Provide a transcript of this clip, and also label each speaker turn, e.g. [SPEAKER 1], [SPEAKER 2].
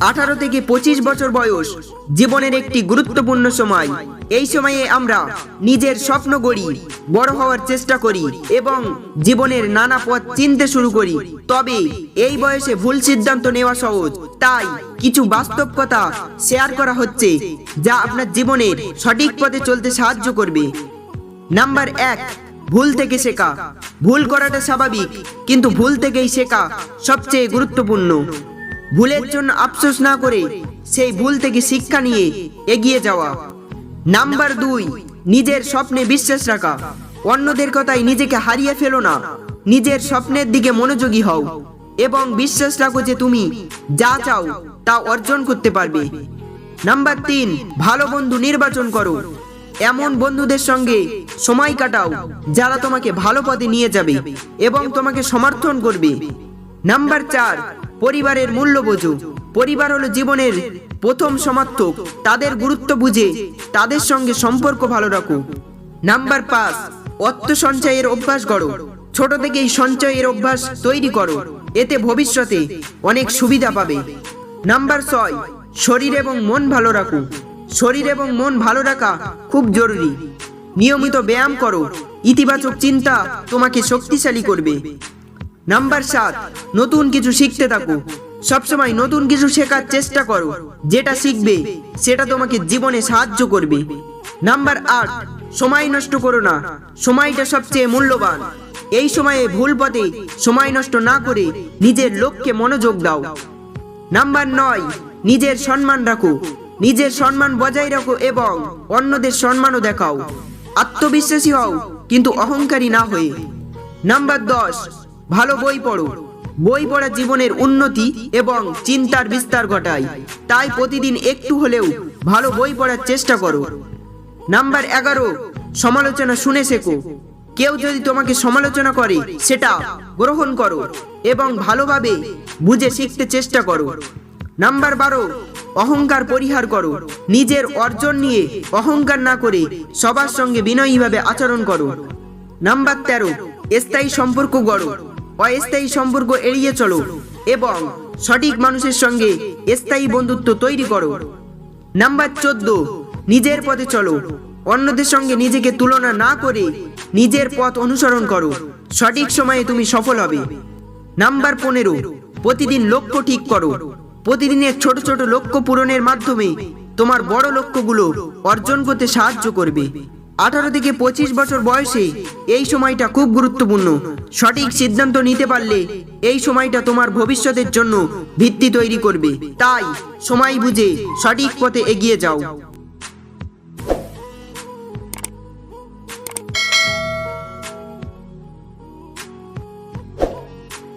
[SPEAKER 1] আঠারো থেকে পঁচিশ বছর বয়স, জীবনের একটি গুরুত্বপূর্ণ সময়। এই সময়ে আমরা নিজের স্বপ্ন গড়ি, বড় হওয়ার চেষ্টা করি এবং জীবনের নানা পথ চিনতে শুরু করি। তবে এই বয়সে ভুল সিদ্ধান্ত নেওয়া সহজ। তাই কিছু বাস্তব কথা শেয়ার করা হচ্ছে, যা আপনার জীবনের সঠিক পথে চলতে সাহায্য করবে। নাম্বার এক, ভুল থেকে শেখা। ভুল করাটা স্বাভাবিক, কিন্তু ভুল থেকেই শেখা সবচেয়ে গুরুত্বপূর্ণ। ভুলের জন্য আফসোস না করে সেই ভুল থেকে শিক্ষা নিয়ে এগিয়ে যাওয়া। নাম্বার দুই, নিজের স্বপ্নে বিশ্বাস রাখা। অন্যদের কথায় নিজেকে হারিয়ে ফেলো না। নিজের স্বপ্নের দিকে মনোযোগী হও এবং বিশ্বাস রাখো যে তুমি যা চাও তা অর্জন করতে পারবে। নাম্বার তিন, ভালো বন্ধু নির্বাচন করো। এমন বন্ধুদের সঙ্গে সময় কাটাও যারা তোমাকে ভালো পথে নিয়ে যাবে এবং তোমাকে সমর্থন করবে। নাম্বার চার পরিবারের মূল্য পরিবার হলো জীবনের প্রথম সমর্থক। তাদের গুরুত্ব বুঝে, তাদের সঙ্গে সম্পর্ক ভালো রাখো। নাম্বার পাঁচ, অর্থ সঞ্চয়ের অভ্যাস করো ছোট থেকেই সঞ্চয়ের অভ্যাস তৈরি করো। এতে ভবিষ্যতে অনেক সুবিধা পাবে। নাম্বার ছয়, শরীর এবং মন ভালো রাখো। শরীর এবং মন ভালো রাখা খুব জরুরি। নিয়মিত ব্যায়াম করো। ইতিবাচক চিন্তা তোমাকে শক্তিশালী করবে। নাম্বার সাত, নতুন কিছু শিখতে থাকো। সবসময় নতুন কিছু শেখার চেষ্টা করো। যেটা শিখবে, সেটা তোমাকে জীবনে সাহায্য করবে। নাম্বার আট, সময় নষ্ট করো না। সময়টা সবচেয়ে মূল্যবান। এই সময়ে ভুল পথে সময় নষ্ট না করে নিজের লক্ষ্যে মনোযোগ দাও। নাম্বার নয়, নিজের সম্মান রাখো। নিজের সম্মান বজায় রাখো এবং অন্যদের সম্মানও দেখাও। আত্মবিশ্বাসী হও, কিন্তু অহংকারী না হয়ে। নাম্বার দশ ভালো বই পড়ো। বই পড়া জীবনের উন্নতি এবং চিন্তার বিস্তার ঘটায় তাই প্রতিদিন একটু হলেও ভালো বই পড়ার চেষ্টা করো। নাম্বার এগারো, সমালোচনা শুনে শেখো। কেউ যদি তোমাকে সমালোচনা করে, সেটা গ্রহণ করো এবং ভালোভাবে বুঝে শিখতে চেষ্টা করো। নাম্বার বারো, অহংকার পরিহার করো। নিজের অর্জন নিয়ে অহংকার না করে সবার সঙ্গে বিনয়ীভাবে আচরণ করো। নাম্বার তেরো, স্থায়ী সম্পর্ক গড়ো। অস্থায়ী সম্পর্ক এড়িয়ে চলো এবং সঠিক মানুষের সঙ্গে স্থায়ী বন্ধুত্ব তৈরি করো। নাম্বার চোদ্দ, নিজের পথে চলো। অন্যদের সঙ্গে নিজেকে তুলনা না করে নিজের পথ অনুসরণ করো। সঠিক সময়ে তুমি সফল হবে। নাম্বার পনেরো, প্রতিদিন লক্ষ্য ঠিক করো। প্রতিদিনের ছোট ছোট লক্ষ্য পূরণের মাধ্যমে তোমার বড় লক্ষ্যগুলো অর্জন করতে সাহায্য করবে। আঠারো থেকে পঁচিশ বছর বয়সে এই সময়টা খুব গুরুত্বপূর্ণ। সঠিক সিদ্ধান্ত নিতে পারলে এই সময়টা তোমার ভবিষ্যতের জন্য ভিত্তি তৈরি করবে। তাই সময় বুঝে সঠিক পথে এগিয়ে যাও।